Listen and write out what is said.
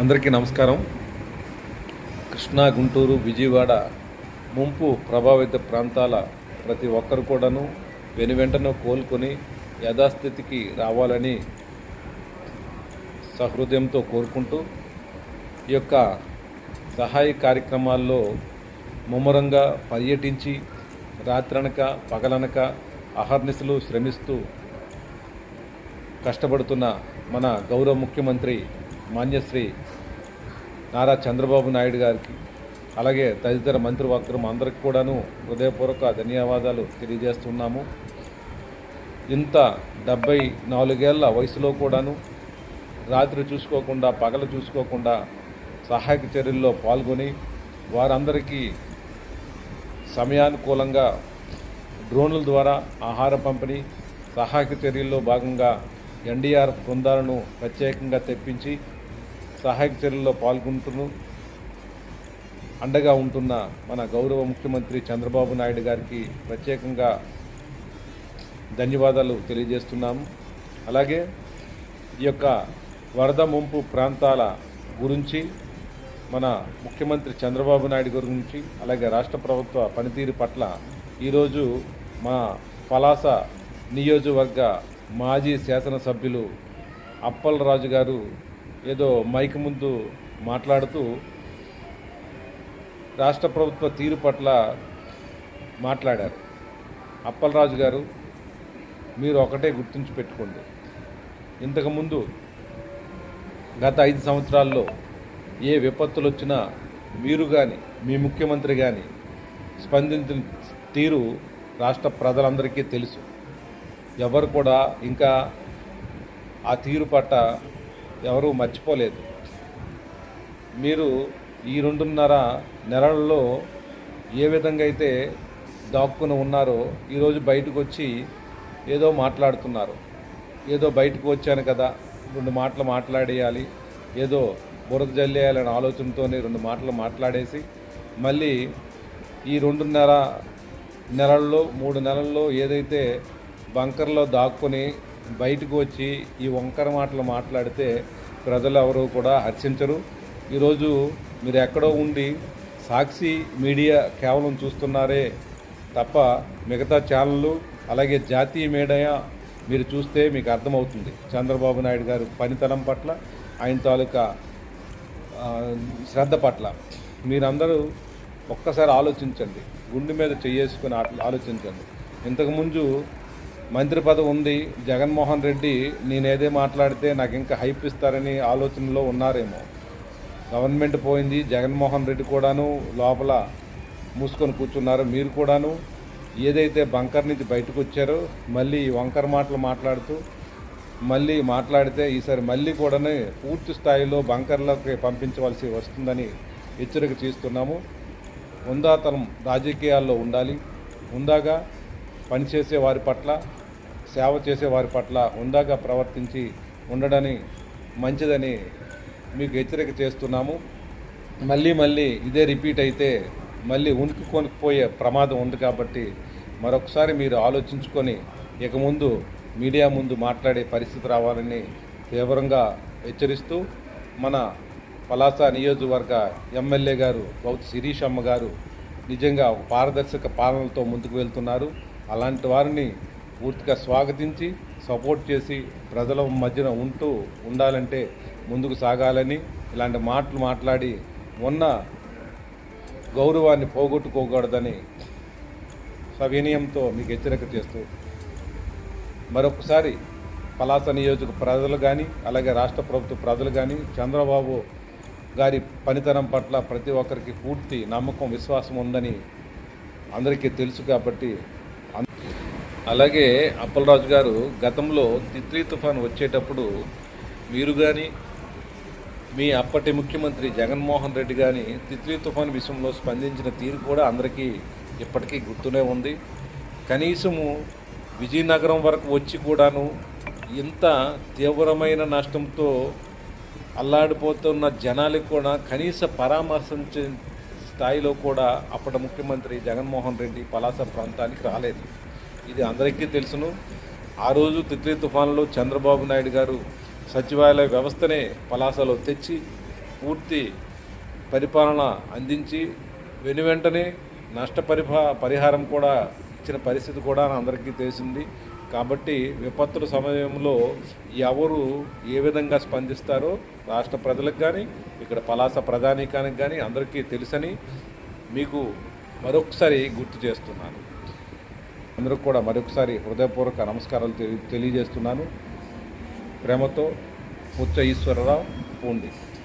అందరికీ నమస్కారం. కృష్ణా గుంటూరు విజయవాడ ముంపు ప్రభావిత ప్రాంతాల ప్రతి ఒక్కరు కూడాను వెనువెంటనే కోలుకొని యథాస్థితికి రావాలని సహృదయంతో కోరుకుంటూ ఈ యొక్క సహాయ కార్యక్రమాల్లో ముమ్మరంగా పర్యటించి రాత్రనక పగలనక అహర్నిశలు శ్రమిస్తూ కష్టపడుతున్న మన గౌరవ ముఖ్యమంత్రి మాన్యశ్రీ నారా చంద్రబాబు నాయుడు గారికి అలాగే తదితర మంత్రివర్గం అందరికి కూడాను హృదయపూర్వక ధన్యవాదాలు తెలియజేస్తున్నాము. ఇంత డెబ్బై నాలుగేళ్ళ వయసులో కూడాను రాత్రి చూసుకోకుండా పగలు చూసుకోకుండా సహాయక చర్యల్లో పాల్గొని వారందరికీ సమయానుకూలంగా డ్రోన్ల ద్వారా ఆహార పంపిణీ సహాయక చర్యల్లో భాగంగా ఎన్డీఆర్ఎఫ్ బృందాలను ప్రత్యేకంగా తెప్పించి సహాయక చర్యల్లో పాల్గొంటును అండగా ఉంటున్న మన గౌరవ ముఖ్యమంత్రి చంద్రబాబు నాయుడు గారికి ప్రత్యేకంగా ధన్యవాదాలు తెలియజేస్తున్నాము. అలాగే ఈ యొక్క వరద ముంపు ప్రాంతాల గురించి మన ముఖ్యమంత్రి చంద్రబాబు నాయుడు గురించి అలాగే రాష్ట్ర ప్రభుత్వ పనితీరు పట్ల ఈరోజు మా పలాస నియోజకవర్గ మాజీ శాసనసభ్యులు అప్పలరాజు గారు ఏదో మైక్ ముందు మాట్లాడుతూ రాష్ట్ర ప్రభుత్వ తీరు పట్ల మాట్లాడారు. అప్పలరాజు గారు మీరు ఒకటే గుర్తుంచి పెట్టుకోండి. ఇంతకుముందు గత ఐదు సంవత్సరాల్లో ఏ విపత్తులు వచ్చినా మీరు కానీ మీ ముఖ్యమంత్రి కానీ స్పందించిన తీరు రాష్ట్ర ప్రజలందరికీ తెలుసు. ఎవరు కూడా ఇంకా ఆ తీరు పట్ల ఎవరూ మర్చిపోలేదు. మీరు ఈ రెండున్నర నెలల్లో ఏ విధంగా అయితే దాక్కుని ఉన్నారో ఈరోజు బయటకు వచ్చి ఏదో మాట్లాడుతున్నారు. ఏదో బయటకు వచ్చాను కదా రెండు మాటలు మాట్లాడేయాలి ఏదో బురద జల్లేయాలనే ఆలోచనతోనే రెండు మాటలు మాట్లాడేసి మళ్ళీ ఈ రెండున్నర నెలల్లో మూడు నెలల్లో ఏదైతే బంకర్లో దాక్కుని బయటకు వచ్చి ఈ వంకర మాటలు మాట్లాడితే ప్రజలు ఎవరు కూడా హర్షించరు. ఈరోజు మీరు ఎక్కడో ఉండి సాక్షి మీడియా కేవలం చూస్తున్నారే తప్ప మిగతా ఛానళ్ళు అలాగే జాతీయ మీడియా మీరు చూస్తే మీకు అర్థమవుతుంది. చంద్రబాబు నాయుడు గారి పనితనం పట్ల ఆయన తాలూకా శ్రద్ధ పట్ల. మీరందరూ ఒక్కసారి ఆలోచించండి. గుండె మీద చెయ్యేసుకుని ఆలోచించండి. ఇంతకుముందు మంత్రి పదవి ఉంది. జగన్మోహన్ రెడ్డి నేనేదే మాట్లాడితే నాకు ఇంకా హైప్ ఇస్తారని ఆలోచనలో ఉన్నారేమో. గవర్నమెంట్ పోయింది. జగన్మోహన్ రెడ్డి కూడాను లోపల మూసుకొని కూర్చున్నారు. మీరు కూడాను ఏదైతే బంకర్ నుంచి బయటకు వచ్చారో మళ్ళీ ఈ వంకర మాటలు మాట్లాడుతూ మళ్ళీ మాట్లాడితే ఈసారి మళ్ళీ కూడా పూర్తి స్థాయిలో బంకర్లోకి పంపించవలసి వస్తుందని హెచ్చరిక చేస్తున్నాము. ఉందాతనం రాజకీయాల్లో ఉండాలి. ఉందాగా పనిచేసే వారి పట్ల సేవ చేసే వారి పట్ల ఉందాగా ప్రవర్తించి ఉండడని మంచిదని మీకు హెచ్చరిక చేస్తున్నాము. మళ్ళీ మళ్ళీ ఇదే రిపీట్ అయితే మళ్ళీ ఉనికి కొనుక్కుపోయే ప్రమాదం ఉంది కాబట్టి మరొకసారి మీరు ఆలోచించుకొని ఇక ముందు మీడియా ముందు మాట్లాడే పరిస్థితి రావాలని తీవ్రంగా హెచ్చరిస్తూ మన పలాస నియోజకవర్గ ఎమ్మెల్యే గారు బౌత్ శిరీష్ అమ్మ గారు నిజంగా ఒక పారదర్శక పాలనతో ముందుకు వెళ్తున్నారు. అలాంటి వారిని పూర్తిగా స్వాగతించి సపోర్ట్ చేసి ప్రజల మధ్యన ఉంటూ ఉండాలంటే ముందుకు సాగాలని ఇలాంటి మాటలు మాట్లాడి ఉన్న గౌరవాన్ని పోగొట్టుకోకూడదని సవినయంతో మీకు హెచ్చరిక చేస్తూ మరొకసారి పలాస నియోజక ప్రజలు కానీ అలాగే రాష్ట్ర ప్రభుత్వ ప్రజలు కానీ చంద్రబాబు గారి పనితనం పట్ల ప్రతి ఒక్కరికి పూర్తి నమ్మకం విశ్వాసం ఉందని అందరికీ తెలుసు కాబట్టి అలాగే అప్పలరాజు గారు గతంలో తిత్లీ తుఫాన్ వచ్చేటప్పుడు మీరు కానీ మీ అప్పటి ముఖ్యమంత్రి జగన్మోహన్ రెడ్డి కానీ తిత్లీ తుఫాన్ విషయంలో స్పందించిన తీరు కూడా అందరికీ ఇప్పటికీ గుర్తునే ఉంది. కనీసము విజయనగరం వరకు వచ్చి కూడాను ఇంత తీవ్రమైన నష్టంతో అల్లాడిపోతున్న జనాలకు కూడా కనీస పరామర్శించే స్థాయిలో కూడా అప్పటి ముఖ్యమంత్రి జగన్మోహన్ రెడ్డి పలాస ప్రాంతానికి రాలేదు. ఇది అందరికీ తెలుసును. ఆ రోజు తిత్లీ తుఫాన్లో చంద్రబాబు నాయుడు గారు సచివాలయ వ్యవస్థనే పలాసలో తెచ్చి పూర్తి పరిపాలన అందించి వెను వెంటనే నష్టపరిహా పరిహారం కూడా ఇచ్చిన పరిస్థితి కూడా అందరికీ తెలిసింది. కాబట్టి విపత్తుల సమయంలో ఎవరు ఏ విధంగా స్పందిస్తారో రాష్ట్ర ప్రజలకు కానీ ఇక్కడ పలాస ప్రధానికానికి కానీ అందరికీ తెలుసని మీకు మరొకసారి గుర్తు చేస్తున్నాను. అందరూ కూడా మరొకసారి హృదయపూర్వక నమస్కారాలు తెలి తెలియజేస్తున్నాను. ప్రేమతో పుచ్చ ఈశ్వరరావు పూండి.